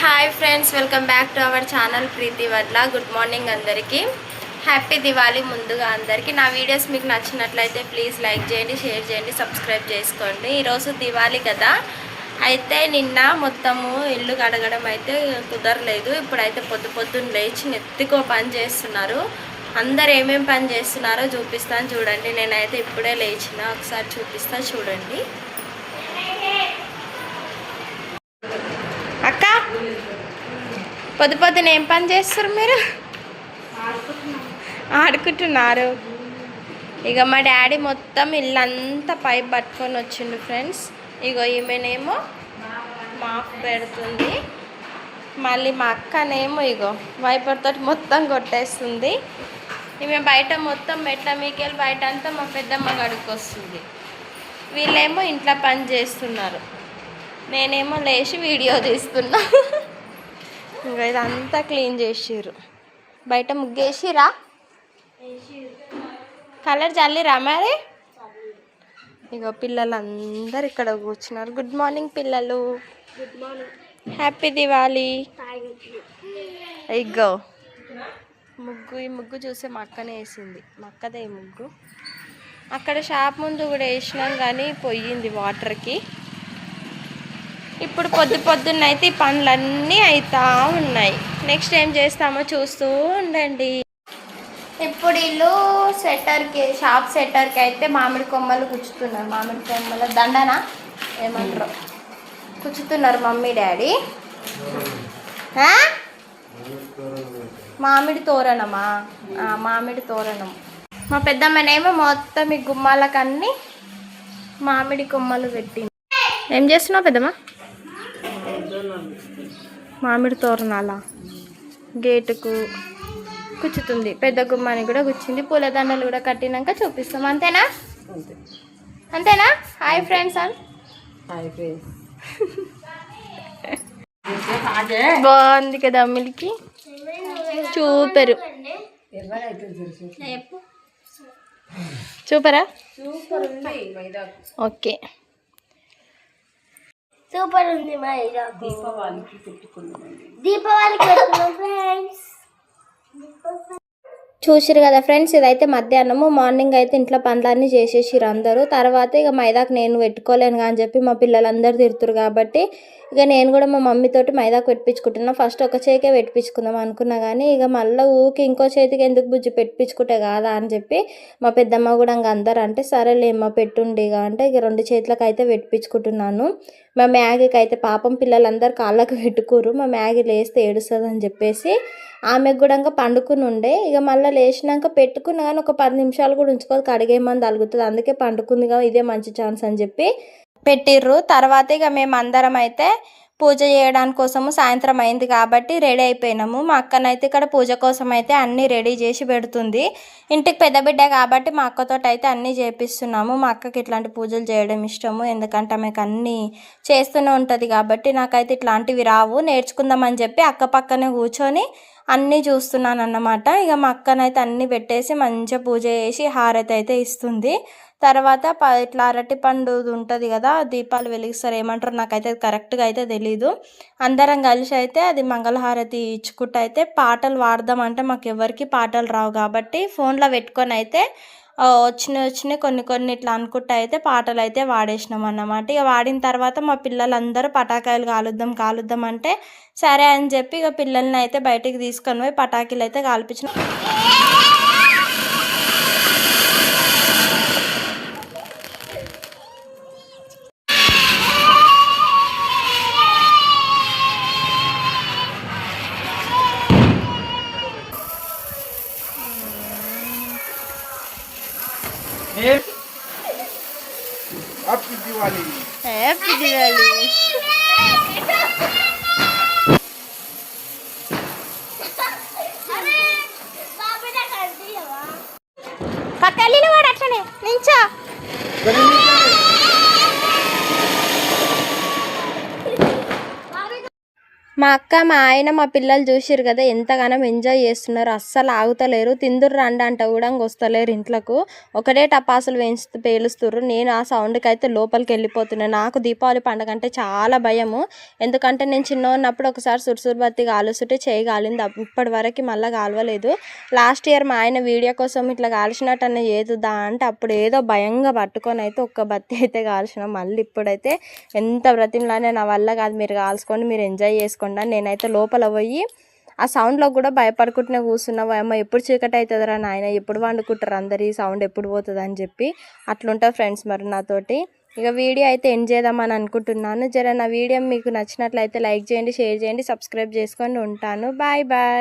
Hi friends welcome back to our channel Preethi Vadla good morning అందరికీ. Happy Diwali ముందుగా అందరికీ. నా వీడియోస్ మీకు నచ్చినట్లయితే ప్లీజ్ లైక్ చేయండి షేర్ చేయండి సబ్స్క్రైబ్ చేసుకోండి. ఈరోజు దివాళీ కదా. అయితే నిన్న మొత్తము ఇల్లు కడగడం అయితే కుదరలేదు. ఇప్పుడైతే పొద్దు పొద్దున్న లేచి నెత్తికో పని చేస్తున్నారు. అందరు ఏమేం పని చేస్తున్నారో చూపిస్తాను చూడండి. నేనైతే ఇప్పుడే లేచిన. ఒకసారి చూపిస్తా చూడండి అక్క పొద్దు పొద్దున ఏం పని చేస్తారు మీరు? ఆడుకుంటున్నారు. ఇక మా డాడీ మొత్తం ఇల్లంతా పైప్ పట్టుకొని వచ్చిండు ఫ్రెండ్స్. ఇగో ఈమెనేమో మాఫ్ పెడుతుంది. మళ్ళీ మా అక్కనేమో ఇగో వైపర్తో మొత్తం కొట్టేస్తుంది. ఈమె బయట మొత్తం మెట్ల మీకెళ్ళి బయట అంతా మా పెద్దమ్మ గడుకొస్తుంది. వీళ్ళేమో ఇంట్లో పని చేస్తున్నారు. నేనేమో లేచి వీడియో తీస్తున్నా. ఇంకా ఇదంతా క్లీన్ చేసిర్రు. బయట ముగ్గేసిరా? కలర్ చల్లిరా మరి? ఇగో పిల్లలందరు ఇక్కడ కూర్చున్నారు. గుడ్ మార్నింగ్ పిల్లలు. Good morning happy Diwali. ఇగో ముగ్గు ఈ ముగ్గు చూసే మా అక్కనే వేసింది. మా అక్కదే ఈ ముగ్గు. అక్కడ షాప్ ముందు కూడా వేసినాం కానీ పోయింది వాటర్కి. ఇప్పుడు పొద్దు పొద్దున్న అయితే ఈ పనులన్నీ అవుతా ఉన్నాయి. నెక్స్ట్ ఏం చేస్తామో చూస్తూ ఉండండి. ఇప్పుడు ఇల్లు సెట్టర్కి షాప్ సెట్టర్కి అయితే మామిడి కొమ్మలు కుచ్చుతున్నారు మామిడి కొమ్మల దండన ఏమంటారు? కుచ్చుతున్నారు మమ్మీ డాడీ? మామిడి తోరణమా? మామిడి తోరణం. మా పెద్దమ్మనేమో మొత్తం ఈ గుమ్మాలకన్నీ మామిడి కొమ్మలు పెట్టింది. ఏం చేస్తున్నావు పెద్దమ్మ? మామిడి తోరణాల? గేటుకు కుచ్చుతుంది పెద్ద గుమ్మాని కూడా కుచ్చింది పూలదండలు కూడా కట్టినాక చూపిస్తాం. అంతేనా? అంతేనా? హాయ్ ఫ్రెండ్స్ అన్ బాగుంది కదా మిల్కి? చూపరు. చూపరా? ఓకే. సూపర్ ఉంది మా ఇల్లు దీపావళికి పెట్టుకున్నాం దీపావళికి పెట్టుకున్నాం ఫ్రెండ్స్ చూసిరు కదా ఫ్రెండ్స్ ఇదైతే మధ్యాహ్నము. మార్నింగ్ అయితే ఇంట్లో పనులన్నీ చేసేసిరు అందరూ. తర్వాత ఇక మైదాకు నేను పెట్టుకోలేను అని చెప్పి మా పిల్లలందరూ తిరుతురు కాబట్టి ఇక నేను కూడా మా మమ్మీతోటి మైదాకు పెట్టించుకుంటున్నా ఫస్ట్ ఒక చేతికే పెట్టించుకుందాం అనుకున్నా కానీ ఇక మళ్ళీ ఊకి ఇంకో చేతికి ఎందుకు బుజ్జి పెట్టించుకుంటే కాదా అని చెప్పి మా పెద్దమ్మ కూడా ఇంక అందరు అంటే సరేలే మా పెట్టుండి ఇక అంటే ఇక రెండు చేతులకు అయితే పెట్టించుకుంటున్నాను మా మ్యాగీకి అయితే పాపం పిల్లలందరూ కాళ్ళకు పెట్టుకోరు మా మ్యాగీ లేస్తే ఏడుస్తుంది అని చెప్పేసి ఆమెకు కూడా ఇంకా పండుకుని ఉండే. ఇక మళ్ళీ లేచినాక పెట్టుకున్న కానీ ఒక పది నిమిషాలు కూడా ఉంచుకోదు కడిగేయమని తలుగుతుంది అందుకే పండుకుందిగా ఇదే మంచి ఛాన్స్ అని చెప్పి పెట్టిర్రు. తర్వాత ఇక మేము అందరం అయితే పూజ చేయడానికి కోసము సాయంత్రం అయింది కాబట్టి రెడీ అయిపోయినాము. మా అక్కనైతే ఇక్కడ పూజ కోసం అయితే అన్నీ రెడీ చేసి పెడుతుంది. ఇంటికి పెద్ద బిడ్డ కాబట్టి మా అక్కతో అయితే అన్నీ చేపిస్తున్నాము. మా అక్కకి ఇట్లాంటి పూజలు చేయడం ఇష్టము. ఎందుకంటే ఆమెకు అన్నీ చేస్తూనే ఉంటుంది కాబట్టి నాకైతే ఇట్లాంటివి రావు. నేర్చుకుందామని చెప్పి అక్క పక్కనే కూర్చొని అన్నీ చూస్తున్నాను అన్నమాట ఇక మా అక్కనైతే అన్నీ పెట్టేసి మంచిగా పూజ చేసి హారతి అయితే ఇస్తుంది. తర్వాత ప ఇట్లా అరటి పండు ఉంటుంది కదా దీపాలు వెలిగిస్తారు ఏమంటారు నాకైతే కరెక్ట్గా అయితే తెలీదు. అందరం కలిసి అయితే అది మంగళహారతి ఇచ్చుకుంటూ అయితే పాటలు అంటే మాకు ఎవరికి పాటలు రావు కాబట్టి ఫోన్లో పెట్టుకొని అయితే వచ్చిన వచ్చినాయి వచ్చినాయి కొన్ని కొన్ని ఇట్లా అనుకుంటా అయితే పాటలు అయితే వాడేసినాం అన్నమాట. ఇక వాడిన తర్వాత మా పిల్లలందరూ పటాకాయలు కాలుద్దాం కాలుద్దాం అంటే సరే అని చెప్పి ఇక పిల్లల్ని అయితే బయటికి తీసుకొని పోయి పటాకీలు అయితే కాల్పించిన. Happy Diwali! హ్యాపీ దివాళీ మా అక్క మా ఆయన మా పిల్లలు చూసిరు కదా ఎంతగానో ఎంజాయ్ చేస్తున్నారు. అస్సలు ఆగుతలేరు. తిందురు రండి అంట కూడా వస్తలేరు ఇంట్లోకు. ఒకటే టపాసులు వేయించు పేలుస్తుర్రు. నేను ఆ సౌండ్కి అయితే లోపలికి వెళ్ళిపోతున్నాను నాకు దీపావళి పండుగ అంటే చాలా భయము. ఎందుకంటే నేను చిన్న ఉన్నప్పుడు ఒకసారి సురుసురు బత్తి కాలుస్తుంటే చేయి కాలింది. ఇప్పటి వరకు మళ్ళీ కాలవలేదు. లాస్ట్ ఇయర్ మా ఆయన వీడియో కోసం ఇట్లా కాల్చినట్టు అన్న ఏదుదా అంటే అప్పుడు ఏదో భయంగా పట్టుకొని అయితే ఒక్క బత్తి అయితే కాల్చిన. మళ్ళీ ఇప్పుడైతే ఎంత బ్రతిమలానే నా వల్ల కాదు. మీరు కాల్చుకోండి మీరు ఎంజాయ్ చేసుకోండి. అని నేనైతే లోపల పోయి ఆ సౌండ్లో కూడా భయపడుకుంటూనే కూర్చున్నావు అమ్మ ఎప్పుడు చీకటి అవుతుందిరా నాయన? ఎప్పుడు వండుకుంటారు అందరు? ఈ సౌండ్ ఎప్పుడు పోతుంది? అని చెప్పి అట్లుంటారు ఫ్రెండ్స్ మరి నాతోటి. ఇక వీడియో అయితే ఎండ్ చేద్దామని అనుకుంటున్నాను. జర నా వీడియో మీకు నచ్చినట్లయితే లైక్ చేయండి షేర్ చేయండి సబ్స్క్రైబ్ చేసుకొని ఉంటాను. Bye bye